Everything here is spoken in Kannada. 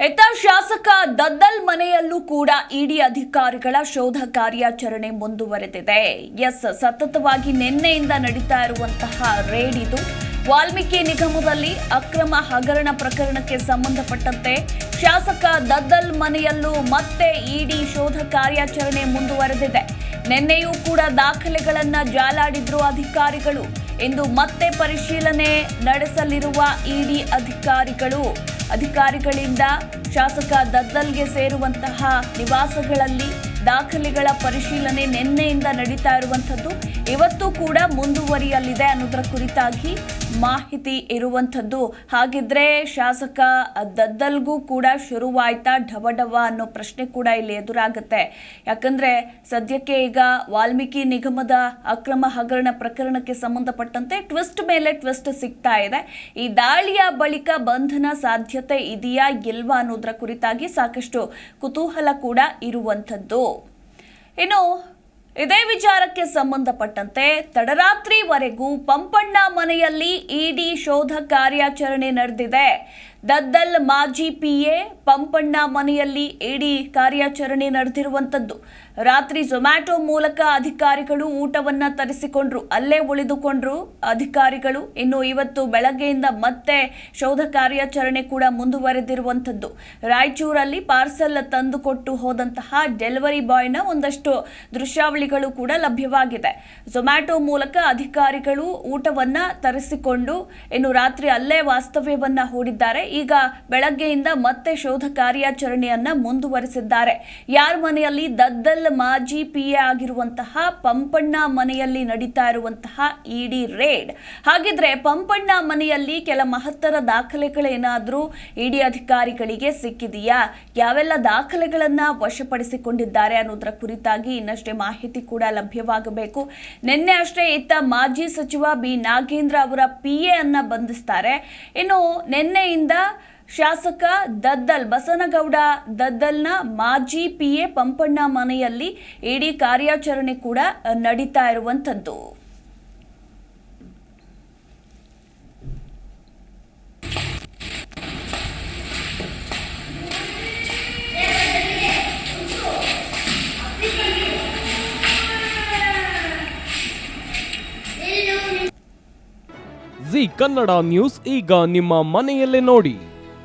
ಎತ್ತ ಶಾಸಕ ದದ್ದಲ್ ಮನೆಯಲ್ಲೂ ಕೂಡ ಇಡಿ ಅಧಿಕಾರಿಗಳ ಶೋಧ ಕಾರ್ಯಾಚರಣೆ ಮುಂದುವರೆದಿದೆ. ಎಸ್, ಸತತವಾಗಿ ನಿನ್ನೆಯಿಂದ ನಡೀತಾ ಇರುವಂತಹ ರೇಡ್ ಇದು ವಾಲ್ಮೀಕಿ ನಿಗಮದಲ್ಲಿ ಅಕ್ರಮ ಹಗರಣ ಪ್ರಕರಣಕ್ಕೆ ಸಂಬಂಧಪಟ್ಟಂತೆ ಶಾಸಕ ದದ್ದಲ್ ಮನೆಯಲ್ಲೂ ಮತ್ತೆ ಇಡಿ ಶೋಧ ಕಾರ್ಯಾಚರಣೆ ಮುಂದುವರೆದಿದೆ. ನಿನ್ನೆಯೂ ಕೂಡ ದಾಖಲೆಗಳನ್ನ ಜಾಲಾಡಿದ್ರು ಅಧಿಕಾರಿಗಳು. ಇಂದು ಮತ್ತೆ ಪರಿಶೀಲನೆ ನಡೆಸಲಿರುವ ಇಡಿ ಅಧಿಕಾರಿಗಳು. ಅಧಿಕಾರಿಗಳಿಂದ ಶಾಸಕ ದದ್ದಲ್ಗೆ ಸೇರುವಂತಹ ನಿವಾಸಗಳಲ್ಲಿ ದಾಖಲೆಗಳ ಪರಿಶೀಲನೆ ನಿನ್ನೆಯಿಂದ ನಡೀತಾ ಇರುವಂಥದ್ದು. ಇವತ್ತು ಕೂಡ ಮುಂದುವರಿಯಲಿದೆ ಅನ್ನೋದರ ಕುರಿತಾಗಿ ಮಾಹಿತಿ ಇರುವಂಥದ್ದು. ಹಾಗಿದ್ರೆ ಶಾಸಕ ದದ್ದಲ್ಗೂ ಕೂಡ ಶುರುವಾಯ್ತಾ ಢವಢವ ಅನ್ನೋ ಪ್ರಶ್ನೆ ಕೂಡ ಇಲ್ಲಿ ಎದುರಾಗುತ್ತೆ. ಯಾಕಂದ್ರೆ ಸದ್ಯಕ್ಕೆ ಈಗ ವಾಲ್ಮೀಕಿ ನಿಗಮದ ಅಕ್ರಮ ಹಗರಣ ಪ್ರಕರಣಕ್ಕೆ ಸಂಬಂಧಪಟ್ಟಂತೆ ಟ್ವಿಸ್ಟ್ ಮೇಲೆ ಟ್ವಿಸ್ಟ್ ಸಿಗ್ತಾ ಇದೆ. ಈ ದಾಳಿಯ ಬಳಿಕ ಬಂಧನ ಸಾಧ್ಯತೆ ಇದೆಯಾ ಇಲ್ವಾ ಅನ್ನೋದ್ರ ಕುರಿತಾಗಿ ಸಾಕಷ್ಟು ಕುತೂಹಲ ಕೂಡ ಇರುವಂಥದ್ದು. ಇನ್ನು ಇದೇ ವಿಚಾರಕ್ಕೆ ಸಂಬಂಧಪಟ್ಟಂತೆ ತಡರಾತ್ರಿವರೆಗೂ ಪಂಪಣ್ಣ ಮನೆಯಲ್ಲಿ ಇಡಿ ಶೋಧ ಕಾರ್ಯಾಚರಣೆ ನಡೆದಿದೆ. ದದ್ದಲ್ ಮಾಜಿ ಪಿಎ ಪಂಪಣ್ಣ ಮನೆಯಲ್ಲಿ ಇಡಿ ಕಾರ್ಯಾಚರಣೆ ನಡೆದಿರುವಂತದ್ದು. ರಾತ್ರಿ ಝೊಮ್ಯಾಟೊ ಮೂಲಕ ಅಧಿಕಾರಿಗಳು ಊಟವನ್ನ ತರಿಸಿಕೊಂಡ್ರು. ಅಲ್ಲೇ ಉಳಿದುಕೊಂಡ್ರು ಅಧಿಕಾರಿಗಳು. ಇನ್ನು ಇವತ್ತು ಬೆಳಗ್ಗೆಯಿಂದ ಮತ್ತೆ ಶೋಧ ಕಾರ್ಯಾಚರಣೆ ಕೂಡ ಮುಂದುವರೆದಿರುವಂತದ್ದು ರಾಯಚೂರಲ್ಲಿ ಪಾರ್ಸೆಲ್ ತಂದುಕೊಟ್ಟು ಹೋದಂತಹ ಡೆಲಿವರಿ ಬಾಯ್ನ ಒಂದಷ್ಟು ದೃಶ್ಯಾವಳಿಗಳು ಕೂಡ ಲಭ್ಯವಾಗಿದೆ ಝೊಮ್ಯಾಟೊ ಮೂಲಕ ಅಧಿಕಾರಿಗಳು ಊಟವನ್ನ ತರಿಸಿಕೊಂಡು ಇನ್ನು ರಾತ್ರಿ ಅಲ್ಲೇ ವಾಸ್ತವ್ಯವನ್ನ ಹೂಡಿದ್ದಾರೆ. ಈಗ ಬೆಳಗ್ಗೆಯಿಂದ ಮತ್ತೆ ಶೋಧ ಕಾರ್ಯಾಚರಣೆಯನ್ನ ಮುಂದುವರೆಸಿದ್ದಾರೆ. ಯಾರ ಮನೆಯಲ್ಲಿ ದದ್ದಲ್ ಮಾಜಿ ಪಿ ಎ ಆಗಿರುವಂತಹ ಪಂಪಣ್ಣ ಮನೆಯಲ್ಲಿ ನಡೀತಾ ಇರುವಂತಹ ಇಡಿ ರೇಡ್ ಹಾಗಿದ್ರೆ ಪಂಪಣ್ಣ ಮನೆಯಲ್ಲಿ ಕೆಲ ಮಹತ್ತರ ದಾಖಲೆಗಳೇನಾದ್ರೂ ಇಡಿ ಅಧಿಕಾರಿಗಳಿಗೆ ಸಿಕ್ಕಿದೆಯಾ? ಯಾವೆಲ್ಲ ದಾಖಲೆಗಳನ್ನ ವಶಪಡಿಸಿಕೊಂಡಿದ್ದಾರೆ ಅನ್ನೋದರ ಕುರಿತಾಗಿ ಇನ್ನಷ್ಟೇ ಮಾಹಿತಿ ಕೂಡ ಲಭ್ಯವಾಗಬೇಕು. ನಿನ್ನೆ ಅಷ್ಟೇ ಇತ್ತ ಮಾಜಿ ಸಚಿವ ಬಿ ನಾಗೇಂದ್ರ ಅವರ ಪಿ ಎ ಅನ್ನ ಬಂಧಿಸ್ತಾರೆ. ಇನ್ನು ನಿನ್ನೆಯಿಂದ ಶಾಸಕ ದದ್ದಲ್ ಬಸನಗೌಡ, ದದ್ದಲ್ನ ಮಾಜಿ ಪಿಎ ಪಂಪಣ್ಣ ಮನೆಯಲ್ಲಿ ಇಡೀ ಕಾರ್ಯಾಚರಣೆ ಕೂಡ ನಡೀತಾ ಇರುವಂಥದ್ದು. ಜಿ ಕನ್ನಡ ನ್ಯೂಸ್ ಈಗ ನಿಮ್ಮ ಮನೆಯಲ್ಲೇ ನೋಡಿ.